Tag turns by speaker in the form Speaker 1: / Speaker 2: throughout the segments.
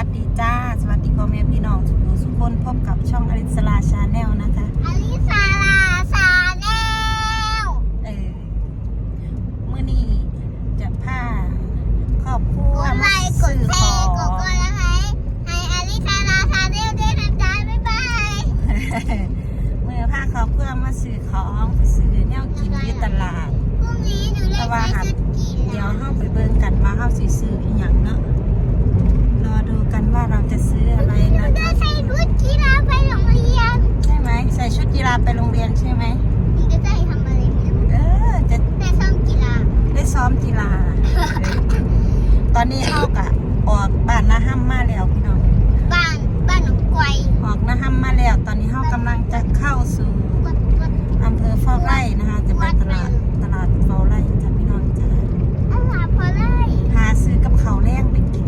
Speaker 1: วัสดีจ้า สวัสดีพ่อแม่พี่น้องสุขุสุขคนพบกับช่องอริสลาชาแนลนะคะ
Speaker 2: อลิซาลาซาแนล
Speaker 1: เออมื่อนี้จะพาครอบครัว
Speaker 2: กดไล
Speaker 1: มา
Speaker 2: ค์กด
Speaker 1: ซื้อ
Speaker 2: แช
Speaker 1: ขอ
Speaker 2: ร์กด
Speaker 1: ง
Speaker 2: กดนะคะให้อลิซาลาซาแนลด้วยนะจ๊ะบ๊ายบาย
Speaker 1: เมื่อพาครอบครัวมาซื้อของไปซื้อแนวกินที่ตลาด
Speaker 2: พรุ่งนี้หนูได้ใส่ชุดกี
Speaker 1: เดี๋ยว
Speaker 2: ฬา
Speaker 1: เฮาไปเบิ่งกันว่าเฮาสิซื้ออหย่างเนาะรอดู กันว่าเราจะซื้ออะไร
Speaker 2: หนู
Speaker 1: นะ
Speaker 2: ได้ใส่ชุดกีฬาไปโรงเรียน
Speaker 1: ใช่ไหมใส่ชุดกีฬาไปโรงเรียนใช่ไหม
Speaker 2: หนูจะใส่ทำอะไรไม่รู้
Speaker 1: เออจะ
Speaker 2: แต่ซ้อมกีฬา
Speaker 1: ได้ซ้อมกีฬา ตอนนี้เฮากะออกบ้านนาห้ำมาแล้วพี่น้อง
Speaker 2: บ้านบ้านหนูไกว
Speaker 1: ออกนาห้ำมาแล้ว ตอนนี้เฮากำลังจะเข้าสู่
Speaker 2: กดกด
Speaker 1: อำเภอเฝ้าไร่นะคะ จะไปตลาดตลาดเฝ้าไร่จ้ะพี่น้องจ้ะ
Speaker 2: อาหารพอเลย
Speaker 1: หาซื้อกับข้าวแรงไปกิน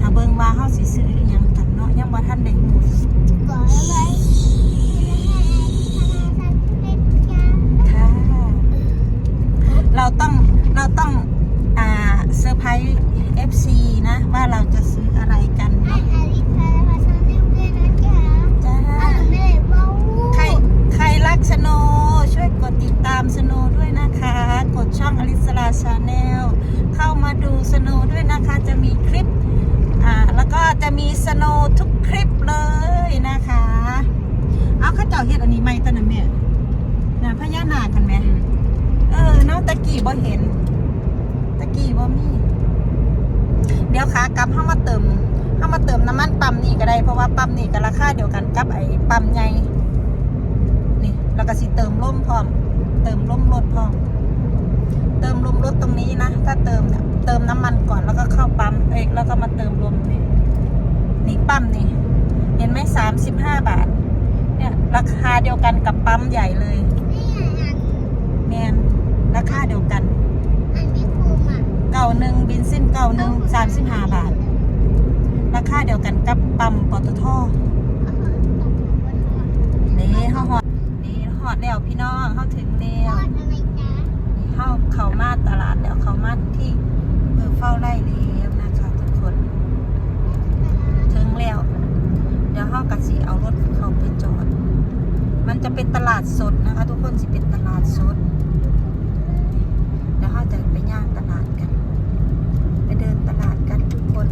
Speaker 1: ถ้าเบิ่งว่าเฮาสิซื้ออหยังกันเนาะยังบ่ทันได้ฮู้
Speaker 2: กดเลย
Speaker 1: ค่ะ
Speaker 2: ให้อลิซาลาซาแนล
Speaker 1: เราต้องเราต้องอ่าเซอร์ไพรส์ FC นะ ว่าเราจะซื้ออะไรกัน
Speaker 2: ให้
Speaker 1: เนาะ
Speaker 2: อลิซาลาซาแนลด้วยนะจ๊ะ
Speaker 1: จ้า
Speaker 2: อ่านไม่ได้เบ้า
Speaker 1: ใครใครรักสโนว์ช่วยกดติดตามสโนว์ด้วยนะคะ กดช่องอลิสลาชาแนลเข้ามาดูสโนว์ด้วยนะคะ จะมีคลิป อ่า แล้วก็จะมีสโนว์ทุกคลิปเลยนะคะ เอา เข้าเจ้าเฮ็ดอันนี้ไหมตอนนั้นแม่น่ะพญานาคกันไหมเออเนาะตะกี้บ่เห็น ตะกี้บ่มีเดี๋ยวขากลับเข้ามาเติมเข้ามาเติมน้ำมันปั๊มนี่ก็ได้เพราะว่าปั๊มนี่ก็ราคาเดียวกันกับไอ้ปั๊มใหญ่นี่แล้วก็สิเติมร่มพร้อม เติมร่มรถพร้อม เติมลมรถตรงนี้นะถ้าเติมเนี่ยเติมน้ำมันก่อนแล้วก็เข้าปั๊มเอกแล้วก็มาเติมลมนี่นี่ปั๊มนี่ เห็นไหมสามสิบห้าบาท เนี่ยราคาเดียวกันกับปั๊มใหญ่เลย
Speaker 2: นี่อ่าน
Speaker 1: แมนราคาเดียวกัน
Speaker 2: อ่านไม่คุ้มอะ
Speaker 1: เก่าหนึ่งบินซินเก่าหนึ่งสามสิบห้าบาท ราคาเดียวกันกับปั๊มปตทนี่เฮาฮอดนี่ฮอดแล้วพี่น้องเฮาถึงแล้
Speaker 2: ท
Speaker 1: ว
Speaker 2: อดอะไรจ๊ะ
Speaker 1: เฮาเข้ามาตลาดแล้วเข้ามาที่อำเภอเฝ้าไร่แล้วนะคะทุกคน ถึงแล้ว เดี๋ยวเฮาก็สิเอารถเข้าไปจอด มันจะเป็นตลา ดสดนะคะ ทุกคนสิเป็นตลาดสด เดี๋ยวเฮาจะไปย่างตลาดกัน ไปเดินตลาดกันทุกคน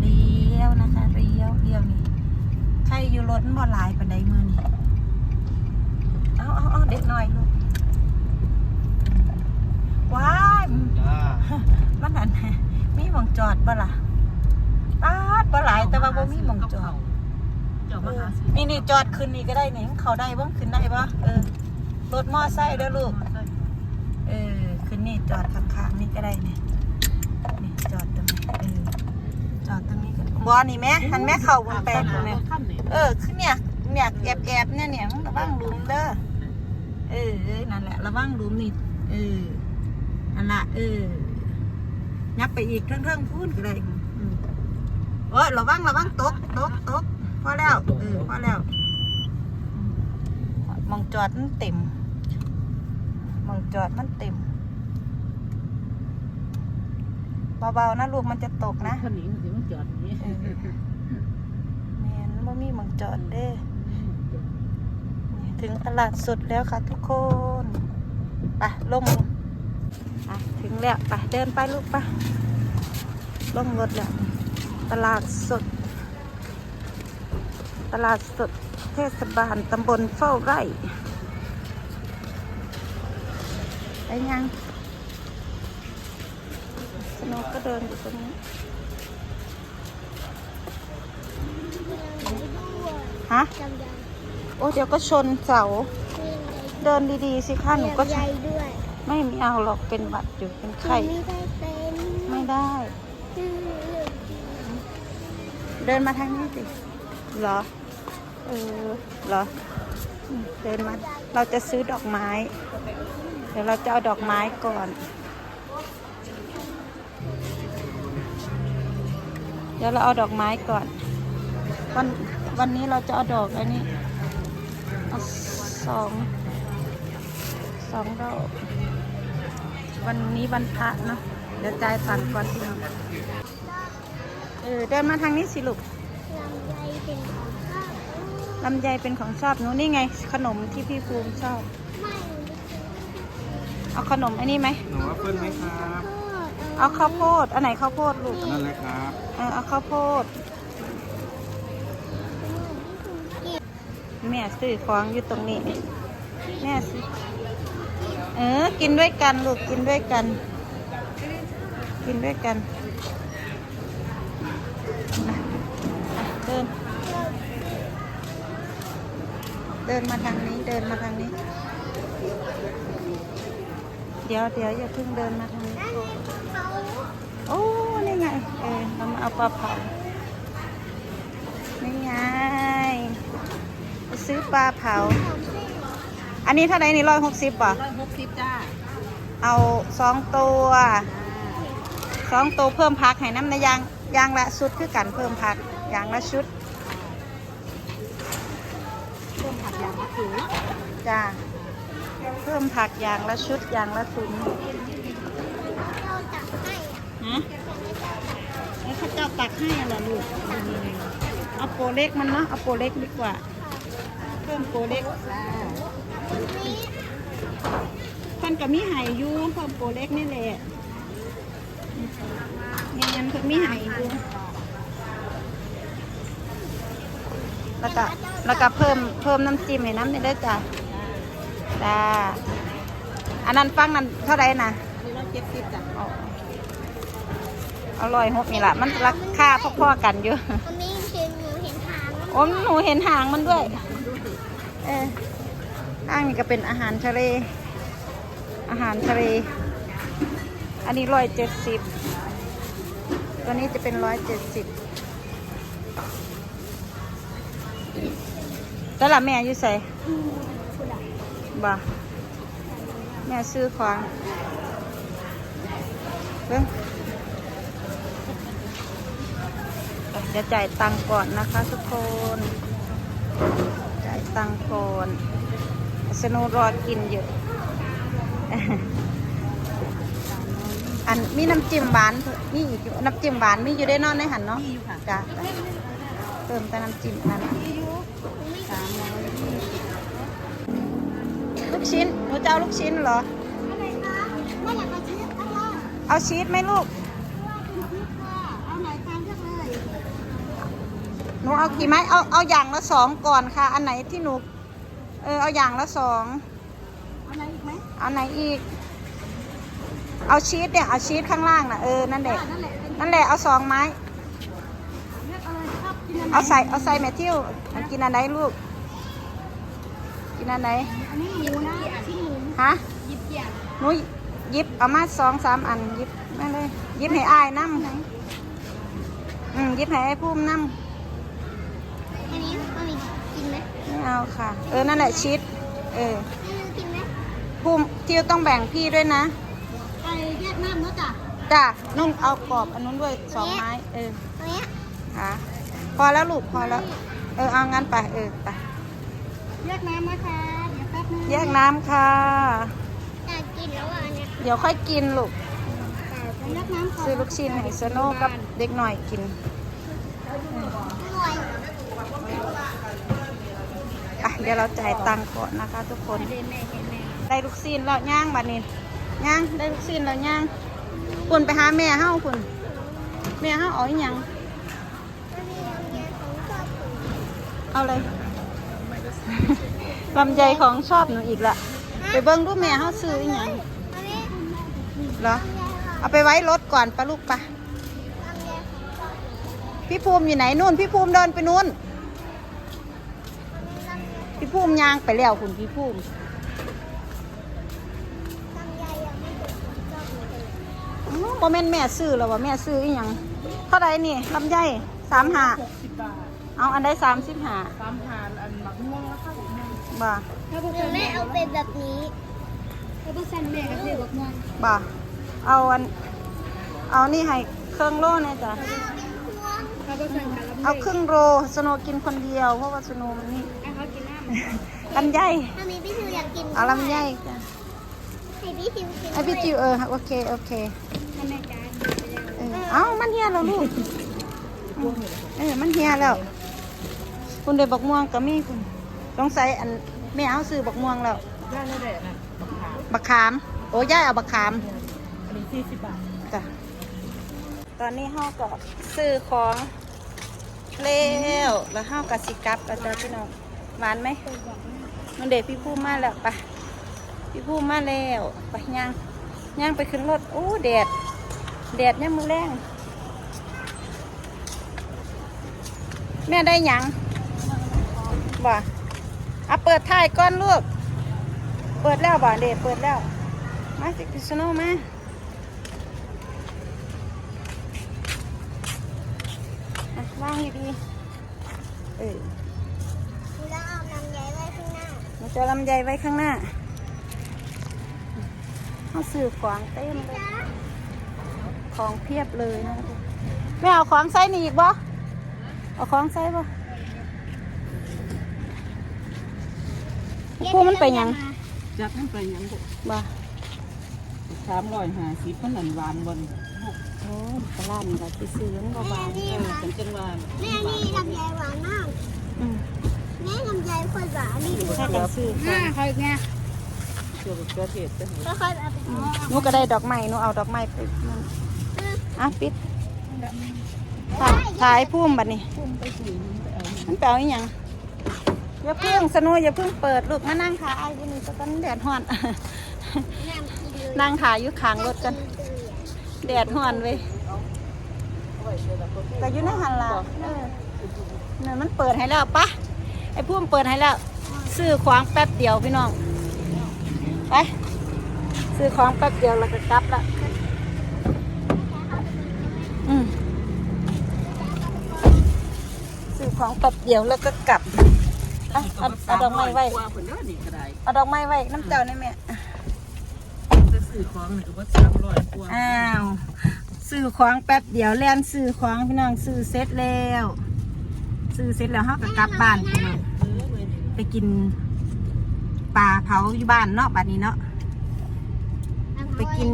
Speaker 1: เลี้ยวนะคะเลี้ยวเลี้ยวนี่ใครอยู่รถบ่หลายปานใดมือนี่เอาเอาเอาเด็กหน่อยลูกว้าย
Speaker 3: จ้า
Speaker 1: มันอันมีหมองจอดบ่ล่ะป้าดบ่หลายแต่ว่าบ่มีหมองจอด
Speaker 3: เจ้า
Speaker 1: เอ
Speaker 3: มา
Speaker 1: อ
Speaker 3: หาซื้อ
Speaker 1: นี่นี่จอด ขึ้นนี่ก็ได้นี่เขาได้บ้างขึ้นได้ปะเออรถมอไซค์เด้อลูก เออขึ้นนี่จอดข้างๆนี่ก็ได้เนี่ยนี่จอดตรงนี้เออจอดตรงนี้ก็บอนี่แม่หันแม่เข่าบนแปลงตรงนี้
Speaker 3: ขั้นนี่
Speaker 1: เออขึ้นเนี่ยเนี่ยแอบแอบๆเนี่ยเนี่ยระวังหลุมเด้อเออเออนั่นแหละระวังหลุมนี่เออนั่นละเออยับไปอีกเทิงๆพูนก็ได้อืมโอ้ยระวังระวังตกตกตกพอแล้วเออพอแล้ว มองจอดมันเต็มมองจอดมันเต็มเบาๆนะลูกมันจะตกนะ
Speaker 3: ขั้นนี้มันสิมันจอดอย่างนี้
Speaker 1: เออแม่นบ่มีหมองจอดเด้นี่ถึงตลาดสดแล้วค่ะทุกคนไปลงไปถึงแล้วไปเดินไปลูกไปลงรถแล้วตลาดสด ตลาดสดเทศบาลตำบลเฝ้าไร่ไปยังสนุกก็เดินอยู่ตรงนี้ฮะ
Speaker 2: จำได้
Speaker 1: โอ้เดี๋ยวก็ชนเสา เดินดีๆสิคะหนูก็
Speaker 2: ใหญ่ด้วย
Speaker 1: ไม่มีเอาหรอกเป็นหวัดอยู่เป็นไข้
Speaker 2: ไม่ได้เป็น
Speaker 1: ไม่ได้ เดินมาทางนี้สิเหรอ เออเหรอเดินมาเราจะซื้อดอกไม้ เดี๋ยวเราจะเอาดอกไม้ก่อน เดี๋ยวเราเอาดอกไม้ก่อน วันวันนี้เราจะเอาดอกอันนี้เอาสองสองดอกวันนี้วันพระเนาะเดี๋ยวจ่ายตังก่อนพี่เออเดินมาทางนี้สิลูก
Speaker 2: ลำไยเป็น
Speaker 1: ลำไยเป็นของชอบหนูนี่ไง ขนมที่พี่ภูมิชอบ
Speaker 2: ไม่
Speaker 1: เอาขนมอันนี้ไหม
Speaker 4: หนูว่าเปิ้ลไหมครับ
Speaker 2: โทษ
Speaker 1: เอาข้าวโพด อันไหนข้าวโพดลูก
Speaker 4: นั่นเลยครับ
Speaker 1: เออเอาข้าวโพด แม่ซื้อของอยู่ตรงนี้ แม่ซื้อ เออ กินด้วยกันลูก กินด้วยกัน กินด้วยกันนะเดิน เดินมาทางนี้เดินมาทางนี้ เดี๋ยวเดี๋ยวอย่าเพิ่งเดินมาทางนี้
Speaker 2: นั่น
Speaker 1: ก่อน
Speaker 2: เขา
Speaker 1: โอ้นี่ไงเออเรามาเอาปลาเผานี่ไงไปซื้อปลาเผา
Speaker 2: ของเส้น
Speaker 1: อันนี้เท่าไหร่นี่ร้อยหกสิบป่ะ
Speaker 3: ร้อยหกสิบจ้า
Speaker 1: เอาสองตัวสองตัวเพิ่มพักให้น้ำในยางยางละชุดคือกันเพิ่มพักยางละชุด
Speaker 3: เพิ่ม ผักอย่างมะเขือ
Speaker 1: จ้าเพิ่มผักยางละชุดยางละถุง
Speaker 2: เราตักให้อะ
Speaker 1: ฮะเอ้ยเขาเจ้าตักให้เหรอลูกเอาโปรเล็กมันเนาะเอาโปรเล็กดีกว่า เพิ่มโปรเล็ก
Speaker 3: จ้า
Speaker 2: นี้
Speaker 1: เพิ่นกับมีไห่อยู่เพิ่มโปรเล็กนี่แหละนี่งั้นเพิ่นมีไห่อยู่ แล้วก็แล้วก็เพิ่มเพิ่มน้ำจิ้มให้น้ำนี่ได้อจ้ะจ้าอันนั้นฟังนั้นเท่าไหร่นะ
Speaker 3: นี่ร้อยเจ็ดสิบจ้ะ
Speaker 1: อ๋ออร่อยหกนี่แหละมันราคาพอๆกันอยู่
Speaker 2: มันมีเห็นหนูเห็นทาง
Speaker 1: โอ้หนูเห็นหางมันด้วย เออหางนี่ก็เป็นอาหารทะเล อาหารทะเล อันนี้ร้อยเจ็ดสิบตัวนี้จะเป็นร้อยเจ็ดสิบ แล้วล่ะแม่อยู่ใส่บ่แม่ซื้อของเบิ่งเดี๋ยวจ่ายตังค์ก่อนนะคะทุกคน จ่ายตังค์ก่อนสโนุรอกินอยู่อันมีน้ำจิ้มหวานมีอีกอยู่น้ำจิ้มหวานมีอยู่ได้นอนในหันเนาะ
Speaker 3: มีอยู่ค่ะ
Speaker 1: จ้ะจ้ะเติมแต่น้ำจิ้มอันนั่นน่ะ
Speaker 3: สามร้อย
Speaker 1: ลูก ชิ้น หนูจะเอาลูกชิ้นเหรอ
Speaker 2: อะไรคะไม่อยากมาซื้ออะไร
Speaker 1: เอาชีสไหมลูก
Speaker 2: เอาไหนทางเลือกเลย
Speaker 1: หนูเอากี่ไม้ เอาเอาอย่างละสองก่อนค่ะ อันไหนที่หนู เออเอาอย่างละสอง
Speaker 2: เอาไหนอีกไหม
Speaker 1: เอาไหนอีก เอาชีสเนี่ย เอาชีสข้างล่างน่ะ เออ นั่นแหละ
Speaker 2: นั่นแหละเป็น
Speaker 1: นั่นแหละ เอาสองไม้
Speaker 2: เลือกเอาเลยชอบกินอะไร
Speaker 1: เอาใส่ เอาใส่แมทธิวเอากินอันไหนลูก กินอันไหน
Speaker 2: อันนี้หมูนะชิ้นหมู
Speaker 1: ฮะ
Speaker 2: หยิบอย่าง
Speaker 1: หนูหยิบเอามาสองสามอันหยิบมาเลยหยิบให้อายน้ำอืมหยิบให้ไอ้พุ่มน้
Speaker 2: อันนี้มันมีกินไหมำ
Speaker 1: ไม่เอาค่ะ เออนั่นแหละชีสเออ
Speaker 2: ไม่รู้กินไหม
Speaker 1: พุ่มทิวต้องแบ่งพี่ด้วยนะ
Speaker 2: ไปแยกน้ำเนาะจ้ะ
Speaker 1: จ้ะนุ่งเอากรอบอันนู้นด้วยสองไม้เออ
Speaker 2: อันเนี้ย
Speaker 1: ค่ะพอแล้วลูกพอแล้ว เออเอางั้นไปเออไป
Speaker 2: แยกน้ำนะคะ เดี๋ยวแป๊บนึง
Speaker 1: แยกน้ำค่ะ
Speaker 2: อยากกินแล้วอะอันเนี้ย
Speaker 1: เดี๋ยวค่อยกินลูก
Speaker 2: แยกน้ำก่อน
Speaker 1: ซื้อลูกชิ้นให้สโน่กับเด็กหน่อยกิน
Speaker 2: อร่อย
Speaker 1: อะเดี๋ยวเราจ่ายตังค์ก่อนนะคะทุกคน
Speaker 2: เห็นแม่เห็นแม่
Speaker 1: ได้ลูกซีนแล้วย่างบัดนี้ย่างได้ลูกซีนแล้วย่างคุณไปหาแม่เฮาคุณแม่เฮาเอาอหยัง
Speaker 2: มันมีลำไยของชอบผม
Speaker 1: เอาเลย ลำไยของชอบหนูอีกละ ไปเบิ้งดูแม่เฮาซื้ออหยัง
Speaker 2: อันนี้
Speaker 1: เหรอ เอาไปไว้รถก่อนปะลูกปะพี่ภูมิอยู่ไหนนู่น พี่ภูมิเดินไปนู่น พี่ภูมิย่างไปแล้วคุณพี่ภูมิ
Speaker 2: ลำไยยังไม่เป็นของชอบหนูเลย
Speaker 1: อ๋อบ่แม่นแม่ซื้อแล้วว่าแม่ซื้ออีหยังเท่าไรนี่ลำไยสามหา
Speaker 3: หกสิบบา
Speaker 1: เอาอันได้สามสิบหา
Speaker 3: สามหาอันหมักม่วงแล้วค่ะ
Speaker 1: บ่
Speaker 2: หรือแม่เอาเป็นแบบนี้แล้วก็สั่นแม่ก็คือแบบม่วง
Speaker 1: บ่เอาอัน เอานี่ให้เครื่องโลเนี่ยจ้ะ
Speaker 2: เอาเป็นพวงแล้วก็สั่นกับลำไย
Speaker 1: เอาครึ่งโลสโนว์กินคนเดียว เพราะว่าสโนว์มันนี่
Speaker 2: ให้เขากินน้ำ
Speaker 1: ลำไย
Speaker 2: ถ้ามีพี่ทิวอยากกิน
Speaker 1: เอาลำไยจ้ะ
Speaker 2: ให้พี่ทิวกิน
Speaker 1: ไอพี่จิวเออโอเคโอเค
Speaker 2: ถ้าแม่จ้า
Speaker 1: เออเอ้ามันเฮียแล้วลูกเออมันเฮียแล้ว คุณเด็บักม่วงก็มีคุณ ต้องใส่อันแม่เอาซื้อบักม่วงแล้ว
Speaker 3: ได้เลยเด็ดนะบักขาม
Speaker 1: บักขาม โอ้ย่ายเอาบักขาม
Speaker 3: อันนี้สี่สิบบาท
Speaker 1: จ้ะตอนนี้เฮาก็ซื้อของแล้วแล้วเฮาก็สิกลับแล้วจ้ะพี่น้องหวานไหมมันเด็กพี่พูมาแล้วไปพี่พูมาแล้วไปย่างย่างไปขึ้นรถโอ้แดดแดดเนี่ยามมือแรงแม่ได้หยังบ่ อะเปิดท้ายก่อนลูก เปิดแล้วบ่เด็กเปิดแล้ว มาสิพิซโนมาอะวางดีๆเออ
Speaker 2: แล้วเอาน้ำใหญ่ไว้ข้างหน้า
Speaker 1: เราจะลำไยไว้ข้างหน้าเขาสื่อกวางเต็มเลยของเพียบเลยนะ ไม่เอาของใส่นี่อีกบ่เอาของใส่บ่ พวกมันไปหยัง
Speaker 3: จักมันไปหยังบุ
Speaker 1: บ่
Speaker 3: สามร้อยห้าสิบมันหลันหวานบน
Speaker 1: โอ้ตลาดนี่ก็สิซื้อมันบ่บาง
Speaker 3: เออเป็นจังหวาน
Speaker 2: แม่นี่ลำไยหวานมาก
Speaker 1: อืม
Speaker 2: แม่ลำไยคนหวานนี่ดู
Speaker 1: ถ้ากันซื้อของ
Speaker 2: ใครไง
Speaker 3: เกี่ยวกับเกลือเทศจะเห็น
Speaker 2: ก็ค่อยเอาไปทอด
Speaker 1: หนูก็ได้ดอกไม้หนูเอาดอกไม้ไปนั่นอะปิดถ่ายถ่ายพุ่มบัดนี้
Speaker 3: พุ่มไปถึงไปเอา
Speaker 1: มันแปลว่าอหย่าง อย่าเพิ่งสนุอย่าเพิ่งเปิดลูกมานั่งขาไอ้บุนี่ตะกันแดดฮ้อน
Speaker 2: นั่
Speaker 1: งขาอยู่ข้างรถกัน แดดฮ้อนเว้ยแต่อยู่ในหันละเออเนี่ยมันเปิดให้แล้วปะไอ้พุ่มเปิดให้แล้ว ซื้อของแป๊บเดียวพี่น้องไปซื้อของแป๊บเดียวแล้วก็กลับละอืมซื้อของแป๊บเดียวแล้วก็กลับ อะเอาเอาดอกไม้ไว้
Speaker 3: กว่าคนเด้อนี่ก็ได้
Speaker 1: เอาดอกไม้ไว้ น้ำเจ้านี่แม่
Speaker 3: จะซื้อของนี่ก็บ่สามร้อยกว่า
Speaker 1: อ้าวซื้อของแป๊บเดียวแล่นซื้อของพี่น้องซื้อเสร็จแล้วซื้อเสร็จแล้วเฮาก็กลับบ้านพี่น้อง
Speaker 3: เออเว้ยนี่
Speaker 1: ไปกินปลาเผาอยู่บ้านเนาะบัดนี้เนาะ ไปกิน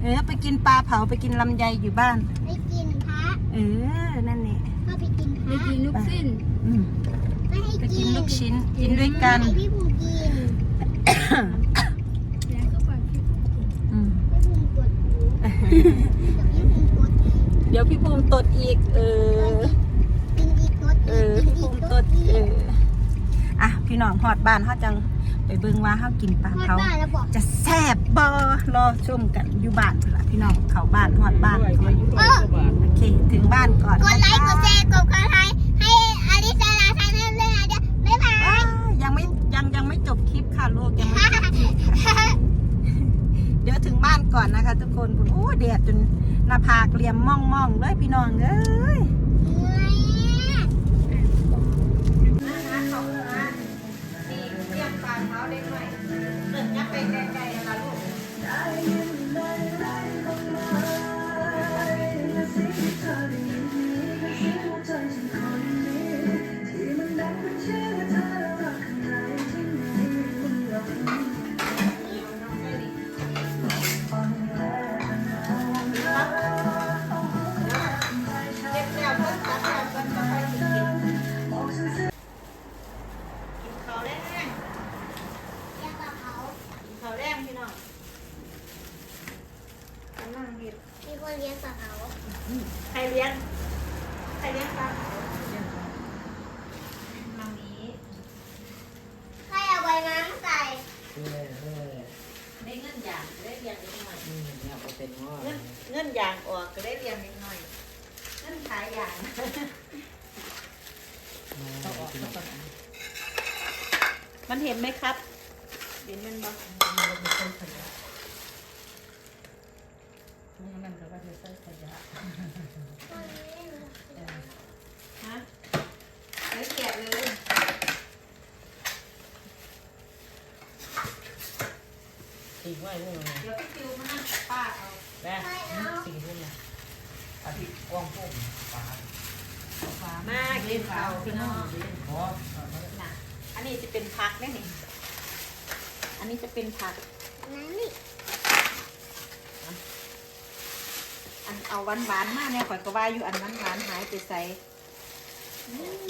Speaker 1: เออ ไปกินปลาเผาไปกินลำไยอยู่บ้าน
Speaker 2: ไปกินพระ
Speaker 1: เออนั่นนี่
Speaker 2: ก็ไปกินพระไปกินลูกชิ้น
Speaker 1: อืม
Speaker 2: ไม่ให้
Speaker 1: ไป
Speaker 2: กิ
Speaker 1: กิ
Speaker 2: น
Speaker 1: นลูกชิ้น กินด้วยกัน
Speaker 2: ให้พี่ภูกินแล้วก็ปล่อยพี่
Speaker 1: อืม
Speaker 2: ภูมิกดหูพี่ภูมิกดอีก
Speaker 1: เดี๋ยวพี่ภูมิตดอีก เออ
Speaker 2: กินอีกกด
Speaker 1: เอ
Speaker 2: อี
Speaker 1: อกพี่
Speaker 2: กิ
Speaker 1: ภู
Speaker 2: น
Speaker 1: มิ
Speaker 2: อีก
Speaker 1: ต
Speaker 2: ก
Speaker 1: ด
Speaker 2: ดอี
Speaker 1: เอกอ อะ พี่น้องหอดบ้านเขาจัง ไปเบิ่งว่าเขากินปลา
Speaker 2: ทอด
Speaker 1: เผา
Speaker 2: บ้านแล้วบอก
Speaker 1: จะแซ่บบอรอชมกันอยู่บ้านพุ่นล่ะพี่น้อง เขาบ้านหอดบ้าน
Speaker 3: ร้อยกว่าร้อยกว่าบาท
Speaker 1: โอเค ถึงบ้านก่อน
Speaker 2: กดไลค์กดแชร์กดคอมไทย
Speaker 1: ค่ะลูกยังไม่จบคลิปค่ะเดี๋ยวถึงบ้านก่อนนะคะ ทุกคนโอ้แดดจนหน้าผากเรียมม่องม่องๆเลยพี่น้องเอ้ย มันเห็นไหมครับ เห็นมันบ้าง
Speaker 3: นั่นก็ว่าจะใส่ขยะ
Speaker 1: ฮะไม่แกะเลย
Speaker 3: อีกไว้พวกนี้
Speaker 1: เดี๋ยวพี่ฟิวมานั่งกับป้าเอา
Speaker 3: แม่สิ่งพวกนี้อาทิตย์กว้างพวกฟ้า
Speaker 1: มากินข้าวพี่น้อง
Speaker 3: เพราะ
Speaker 1: น่ะอันนี้จะเป็น ผักแน่นี่อันนี้จะเป็นผัก
Speaker 2: นั่นนี่
Speaker 1: อันเอาหวานหวานๆมาเนี่ยข่อยก็ว่าอยู่อันหวานหวานๆหายไปใส่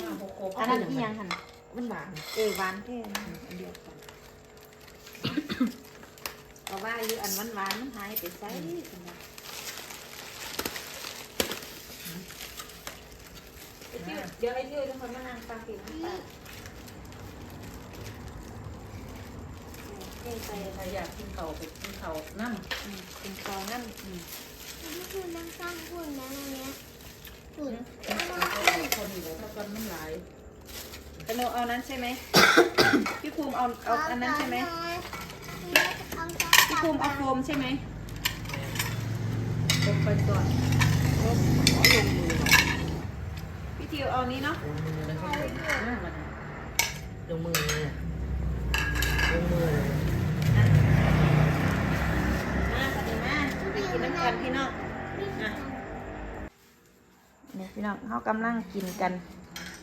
Speaker 3: มาโคโค่
Speaker 1: อันนั้นอีหยังหัน
Speaker 3: มันหวาน
Speaker 1: เออหวานแท้นะอันเดียวกันก็ว่าอยู่อันหวานหวานๆมันหายไปใส่ซั่นน่ะไอ้เที่ยวเดี๋ยวไอ้เที่ยวจะคนมานั่งฟังกินน้ำปลาเอ้ย ใส่
Speaker 3: ใครอยากกินเขาไปกินเขาน้ำ
Speaker 1: อืมเป็นกองนั่นอืม
Speaker 2: นี่คือน้ำสร้างหุ่นนะอันเนี้ยหุ่น
Speaker 3: คนอยู่แล้วถ้ากันมันหลาย
Speaker 1: ตะโนเอานั้นใช่ไหม พี่ภูมิเอาเอาอันนั้นใช่ไหมพี่ภูมิเอาโฟมใช่ไหม
Speaker 3: ตกไปก่อนลงมือ
Speaker 1: พี่ทิวเอานี้เนาะ
Speaker 3: ลงมือแล้วก็ลงมือมันลงมือเลย
Speaker 1: พี่น้องเขากำลังกินกัน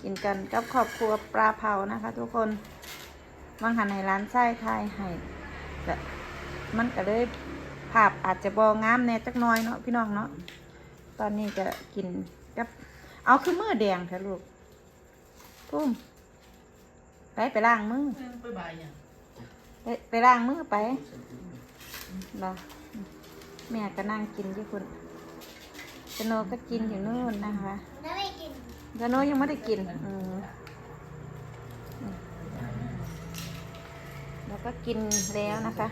Speaker 1: กินกันกับครอบครัวปลาเผานะคะ ทุกคนบางหันในร้านไส้ไทยให้ก็มันก็เลยภาพอาจจะบองามแน่จักหน้อยเนาะพี่น้องเนาะตอนนี้จะกินกับ เอาคือมือแดงเถอะลูกพุ่มไปไปล้างมือ
Speaker 3: ไปบ่ายยัง
Speaker 1: ไปไปล้างมือไปบอแม่ก็นั่งกินที่คุณ จโนก็กินอยู่นู่นนะคะ
Speaker 2: แล้วไม่กิน
Speaker 1: จโนยังไม่ได้กินอืมแล้วก็กินแล้วนะคะ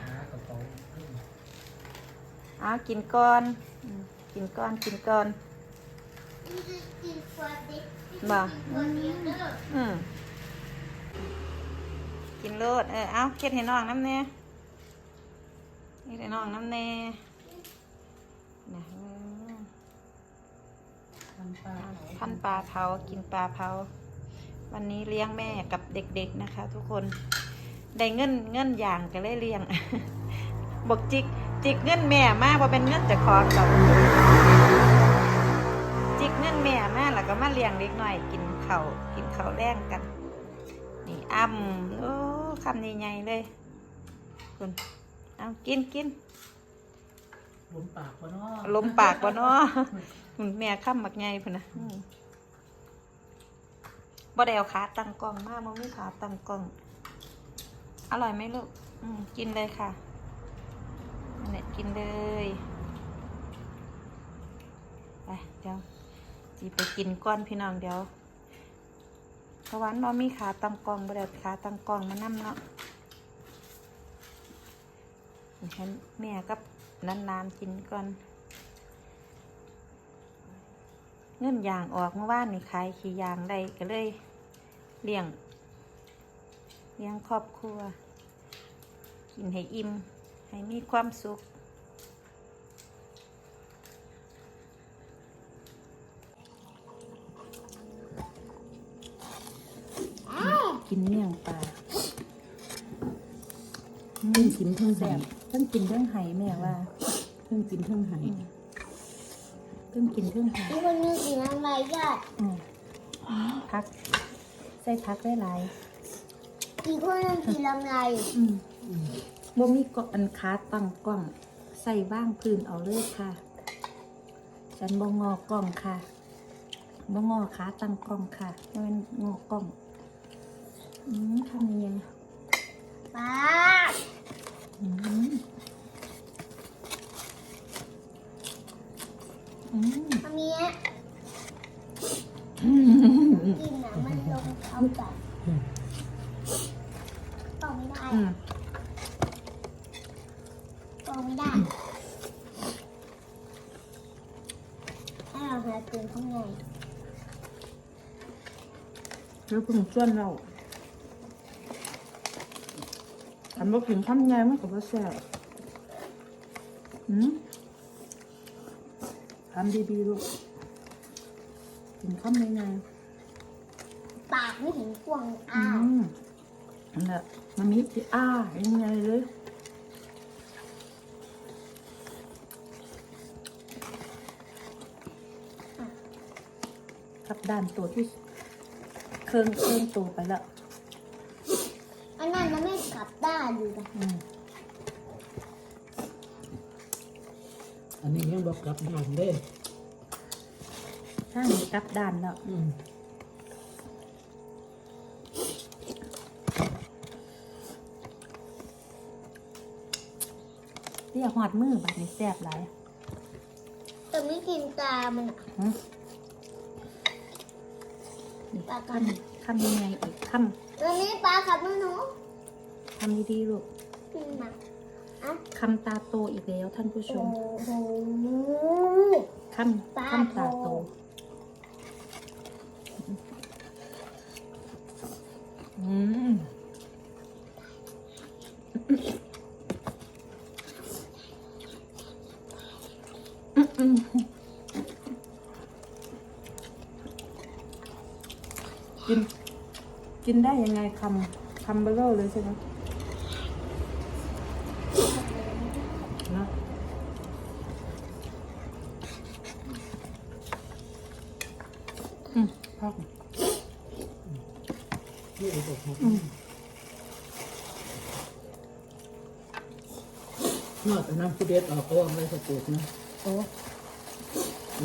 Speaker 1: เอากินก่อน กินก่อนกินก่อน
Speaker 2: นี่คือกินควาดิ
Speaker 1: บ่
Speaker 2: อื
Speaker 1: มกินโลดเออเอาเค็ดให้น้องน้ำแน่นี่ให้น้องน้ำแน่นะ พันปลาเผากินปลาเผา วันนี้เลี้ยงแม่กับเด็กๆนะคะ ทุกคน ได้เงินเงินอย่างก็เลยเลี้ยง บอกจิกจิกเงินแม่มากว่าเป็นเงินจากของดอกจิกเงินแม่มากแล้วก็มาเลี้ยงเด็กหน่อย กินเขากินเขาแรงกัน นี่อ้ำโอ้คำใหญ่เลยคุณเอากินกิน
Speaker 3: ล้มปากพอเนาะ
Speaker 1: ลมปากบ่เนาะแม่ค้ำบักใหญ่พุ่นนะอืมบ่ได้เอาขาตั้งกล้องมากมันมีขาตั้งกล้อง อร่อยไหมลูกอืมกินเลยค่ะนั่นแหละกินเลยไปเดี๋ยวจีไปกินก้อนพี่น้องเดี๋ยวเพราะวันบ่มีขาตั้งกล้องบ่ได้เอาขาตั้งกล้องมานํเนาะให้แม่กับ นานๆกินก่อน เงินยางออกเมื่อวานนี่ขายขี้ยางได้ก็เลยเลี้ยง เลี้ยงครอบครัว กินให้อิ่ม ให้มีความสุขกินเมี่ยงปลา
Speaker 3: เพิ่งกินเพิ่ง
Speaker 1: แซ่บเพิ่งกินเรื่องไห้แม่ว่า
Speaker 3: เพิ่งกินเพิ่งหาย
Speaker 1: เพิ่งกินเรื่องไห้
Speaker 2: ทุกคนนึกถึงอะไรก็
Speaker 1: อืมพัก ใส่พักได้หลาย
Speaker 2: อีกคนนึงกินลำไร
Speaker 1: อืมบ่มีเกาะอันขาตั้งกล้อง ใส่ว่างพื้นเอาเลยค่ะ ฉันบ่งอกล้องค่ะบ่งอขาตั้งกล้องค่ะบ่แมันงอกล้อง อืมทำยังไง
Speaker 2: ป้า
Speaker 1: อืม อืม
Speaker 2: ทำเนี้กินอะมันลงเขาแบบต่อไม่ได้
Speaker 1: อืม
Speaker 2: ต่อไม่ได้ให้เราหาตื่นข้างใน
Speaker 1: แล้วเพิ่งชวนเราอั นบ่กินข้าวไงมันก็บ่แซ่บอืมทำดีๆลูกกินข้าวไงไง
Speaker 2: ปากไม่เห็นกวาง
Speaker 1: อื
Speaker 2: อ้าว
Speaker 1: มนั่นแหละมันมีที่อ้ายังไงเลยกับด้านตัวที่เครื่องเครื่องตัวไปแล้ว
Speaker 2: อยู่นะ
Speaker 1: อืม
Speaker 3: อันนี้ยังบอกกลับบ้านเด้อ
Speaker 1: ข้างนี้กลับด้านแล้ว
Speaker 3: อืม
Speaker 1: เรียกหอดมือบัดนี้แซ่บหลาย
Speaker 2: แต่ไม่กินตามันอะ
Speaker 1: หึนี่
Speaker 2: ปลา
Speaker 1: คำคำยังไงอีกค
Speaker 2: ตอนนี้ปลาขับมือหนูำ
Speaker 1: คำดีๆลูก
Speaker 2: กินมาอะ
Speaker 1: คำตาโตอีกแล้วท่านผู้ช
Speaker 2: โอ้
Speaker 1: ม
Speaker 2: โห
Speaker 1: คำ
Speaker 2: ตา
Speaker 1: คำตาโต
Speaker 2: โต
Speaker 1: อืมกิน กินได้ยังไงคำคำเบลเลอร์เลยใช่ไหมนะอืมพัก
Speaker 3: นี่ไอ้บอกครับ
Speaker 1: อืม
Speaker 3: นอ กจากน้ำผู้เด็ดออกก็ว่าไม่สะปลูกนะ
Speaker 1: โอ้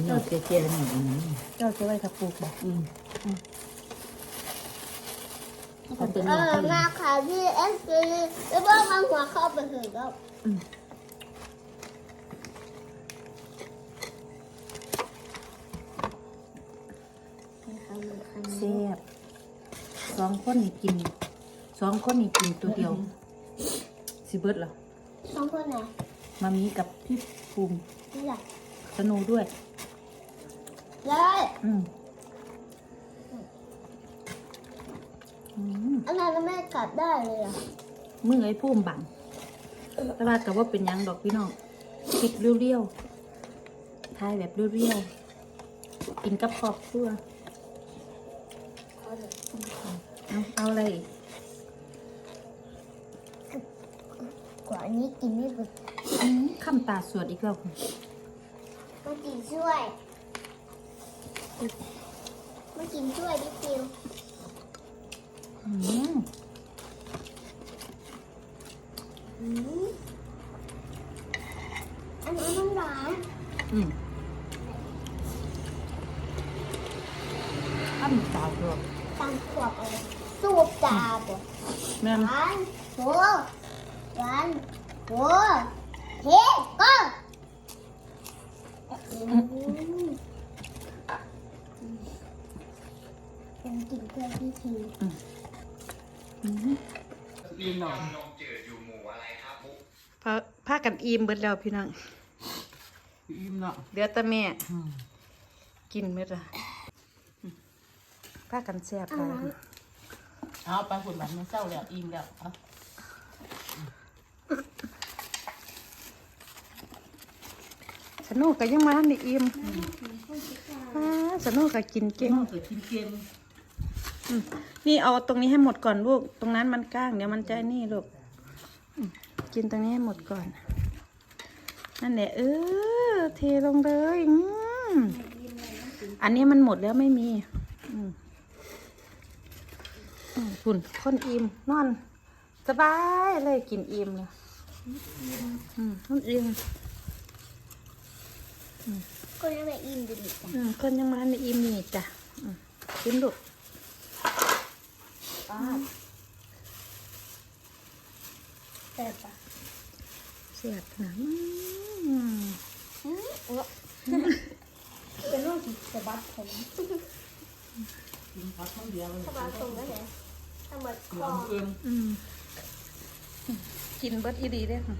Speaker 3: นอกแก่ๆนี่อันนี้
Speaker 1: เจ้าจะไว้ถ้าปลูกบอก
Speaker 3: อืมเขาเป็น
Speaker 2: เอ
Speaker 3: หน้า
Speaker 2: อ
Speaker 3: ที่
Speaker 2: มาค่ะพี่เอสซีแล้วก็มาหัวเข้าไปถึงแล้ว
Speaker 1: อืมแซ่บสองคนนี่กินสองคนนี่กินตัวเดียวสิเบิดเหรอ
Speaker 2: สองคนไหน
Speaker 1: มามีกับพี่ภูมิ
Speaker 2: นี่แหละ
Speaker 1: สนูด้วย
Speaker 2: เลย
Speaker 1: อืมอืม
Speaker 2: อันนั้นแม่กลับได้เลยอะ
Speaker 1: มือไอ้ภูมิบังแต่ว่ากับว่าเป็นหยังดอกพี่น้องคิดเรียวๆทายแบบเรียวๆกินกับครอบครัวเอาเอาอะไรอีก
Speaker 2: กว่านี้กินไม่หมด
Speaker 1: อืมคำตาสวดอีกแล้ว
Speaker 2: มากินช่วยมากินช่วยดิคิว
Speaker 1: อืม
Speaker 2: อืมอันนั้นน้ำหวาน
Speaker 1: อืมคำตาสวด
Speaker 2: ตามขวบอะไรสูบตาบ่
Speaker 1: แม่น
Speaker 2: หวานโหหวานโหเฮ้ ก็อืมเป็นกินเพื่อพี่ที
Speaker 1: อืม
Speaker 3: ยืนหน่อย
Speaker 1: พาพากันอิ่มเบิดแล้วพี่น้อง
Speaker 3: ยิ้มเนาะ
Speaker 1: เดี๋ยวแต่แม่กินเบิดละอืมพากันแซ่บไป
Speaker 3: เอาไปฝุ่นแบบนี้เศร้าแล้วอิ่มแล้วเอา
Speaker 1: นุกก็ยังมาในอิ่มอ่าสนุกก็กินเก่ง
Speaker 3: น้องเคยกินเกม
Speaker 1: อืมนี่เอาตรงนี้ให้หมดก่อนลูก ตรงนั้นมันก้าง เดี๋ยวมันจะนี่ลูกอืมกินตรงนี้ให้หมดก่อน นั่นแหละเออ เทลงเลยอืมอันนี้มันหมดแล้วไม่มี อืมอืมคุณคนอิ่มนอน สบายเลยกินอิ่มเลยอืมคนอิ่ม
Speaker 2: ก็ยังไม่อิ่มดีจ้ะ
Speaker 1: อืมคนยังมาในอิ่มนี่จ้ะอืมกินลูก
Speaker 2: ป้าแต่ปะ
Speaker 1: เสียบนะอืม
Speaker 2: อืมเออเป็นโรคจิตสะบัดผม
Speaker 3: กินพักมันเดียวเลย
Speaker 2: สะบัดผมก็ไหนสะบัดค
Speaker 3: เหลื
Speaker 2: อ
Speaker 3: องเกิน
Speaker 1: อืมกินเบิดอีดีเด้อค่ะ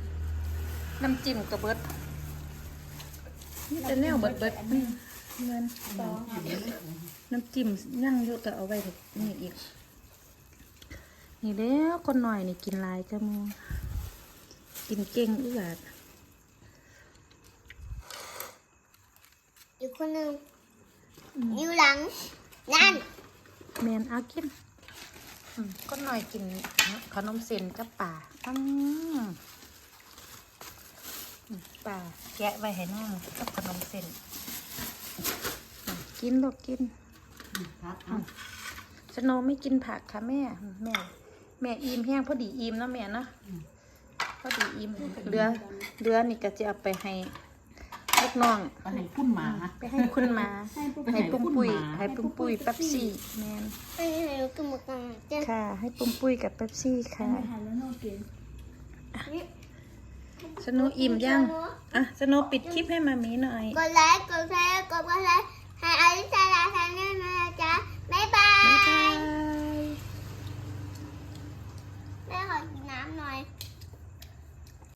Speaker 1: น้ำจิ้มกับเบิด นี่แต่แนวเบิดเบิดอืมเงินน้ำจิ้มยั่งเยอะก็เอาไว้เถอะนี่อีก นี่แล้วคนหน่อยนี่กินหลายก็มูกินเก่งเอื้อด
Speaker 2: อีกคนหนึ่งอยู่หลัง นั่น
Speaker 1: แมนเอากินอืมคนหน่อยกินขนมเส้นกับป่าอืม อืมป่าแกะไว้ให้นั่งกับขนมเส้นอืมกินลูกกิน
Speaker 3: ครับเอา
Speaker 1: สโนว์ไม่กินผักค่ะแม่ แม่ แม่อิ่มแห้งพอดีอิ่มเนาะแม่เนาะพอดีอิ่มเรือเรือนี่ก็จะเอาไปให้ลูกน้อง
Speaker 3: ไปให้คุณหมา
Speaker 1: ไปให้คุณหมา
Speaker 3: ไป
Speaker 1: ให้ปุ้มปุ้ย
Speaker 3: คุณหมา
Speaker 1: ให้ปุ้มปุ้ยเป๊ปซี่แมน
Speaker 2: ไปไหนกันหมดกันจะ
Speaker 1: ค่ะ ให้ปุ้มปุ้ยกับเป๊ปซี่ค่ะ สนุอิ่มยัง อะ สนุปิดคลิปให้มามีหน่อย
Speaker 2: กดไลค์ กดแชร์ กดกดไลค์ให้อลิซาลาแซนเนอร์นะจ๊ะบ๊ายบาย